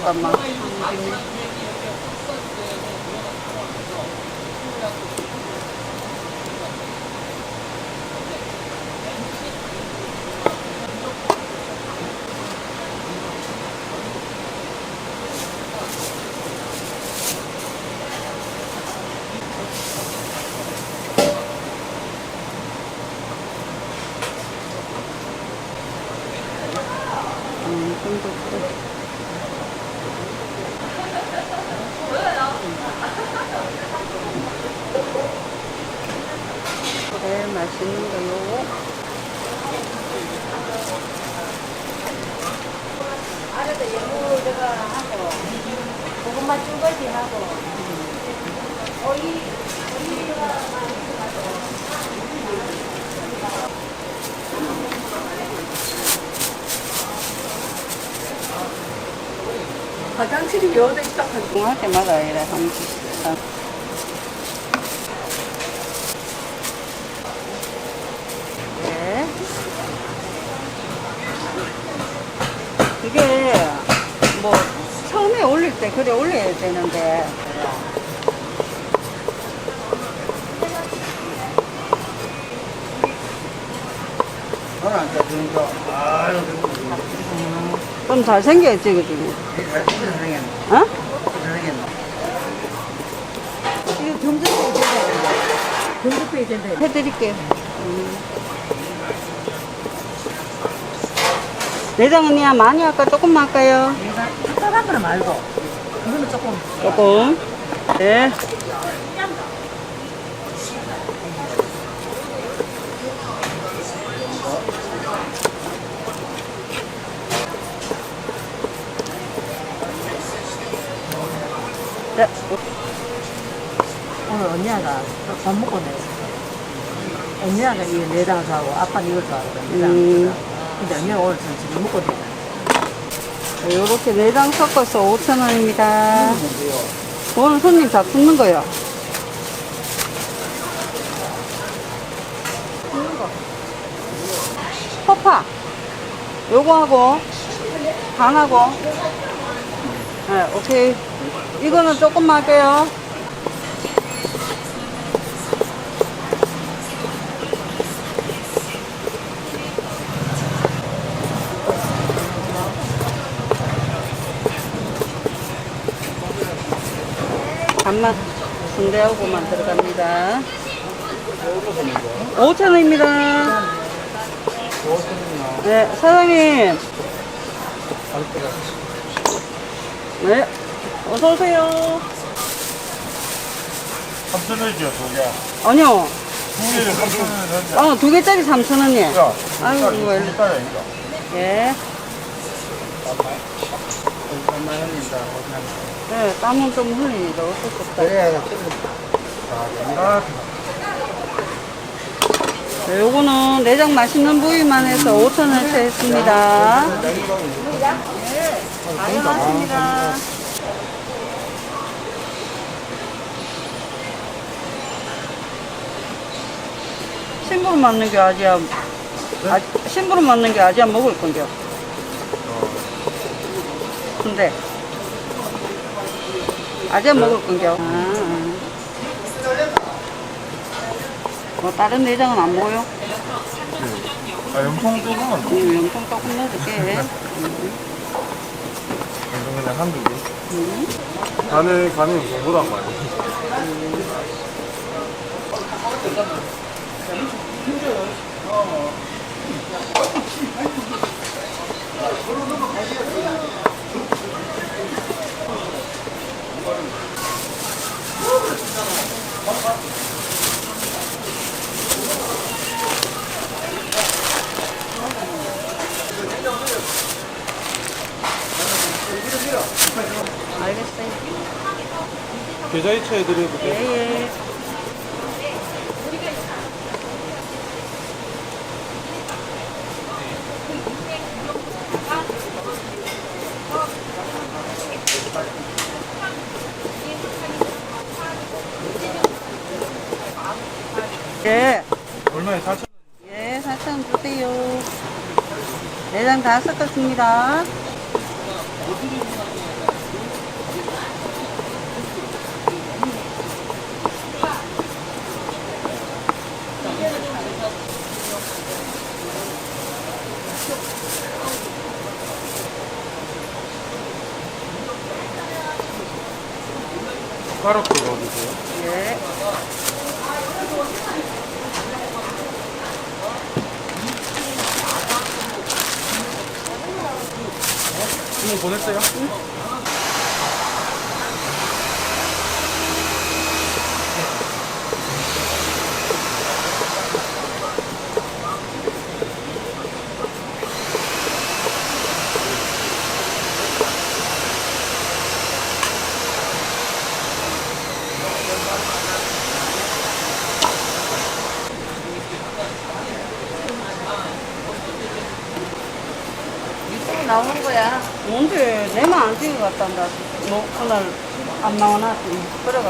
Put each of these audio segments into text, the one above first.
잠깐만. 음, 좀 더. 제일 맛있는 거 요거. 아래도 제가 하고 고구마 쭈거지 하고 오이 오이가 화장실이 여대 있다 할 때마다 이래 한 번씩. 이게 뭐 처음에 올릴 때 그래 올려야 되는데 저는 안 짜주니까 아유 좀 잘생겼지 그지? 잘 어? 이거 경주페이 된다 경주페이 된다 해드릴게요. 음. 내장 언니야 많이 할까 조금만 할까요? 내가 특별한 거는 말고 그거는 조금 조금. 네. 네. 오늘 언니가 밥 먹고 내 언니가 이 내장 좋아하고 아빠는 이걸 좋아하거든 내장 음. 언니가 오늘 지금 먹고 내 이렇게 내장 섞어서 5,000원입니다. 오늘 손님 다 굽는 거요. 허파. 요거하고, 반하고. 네, 오케이. 이거는 조금만 할게요. 간만 순대하고만 들어갑니다. 5,000원입니다. 네, 사장님. 네, 어서오세요. 3,000원이죠, 두 개. 아니요, 두 3,000원에 샀냐? 어, 두 개짜리 3,000원이에요. 야, 아이고, 이거 일로. 2달러 아닌가? 예. 얼마 원입니다 네, 땀은 좀 흘리니까 어쩔 수 없다. 아, 네, 요거는 내장 맛있는 부위만 해서 5,000원치 했습니다. 많이 맞습니다. 심부름 맞는 게 아지야. 아, 심부름 맞는 게 아지야 먹을 건겨. 근데 아지야 먹을 건겨. 아, 아. 뭐 다른 내장은 안 먹어요? 아, 염통 조금만 더. 음, 염통 조금 넣어줄게. 염통 그냥 한두 개. 간을, 간이 염통보다 많이. 알겠어요. 계좌 이체 해드려도 돼? 예, 예. 예, 얼마에 4,000원? 예, 4천 주세요. 내장 다 섞었습니다. 숟가락도 넣어주세요. 예. 응. 보냈어요? 응? 나오는 거야. 뭔데 내만 안 찍어 갔단다. 뭐 그날 안 나와놨지. 그래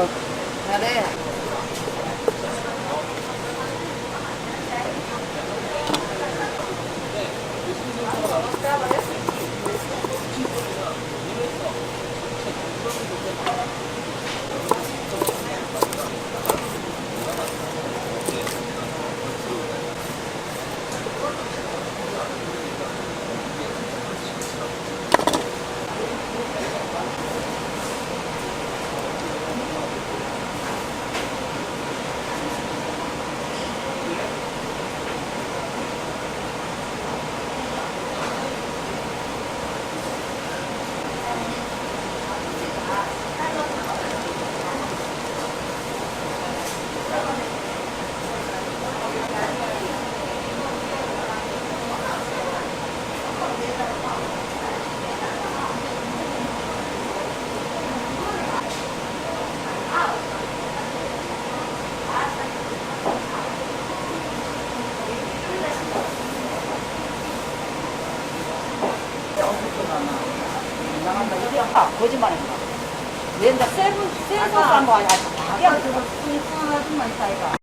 가 잘해. 아, 거짓말 했나? 내가 세부 세부 싼거 아니야? 야, 그거 아줌마 있다 이거.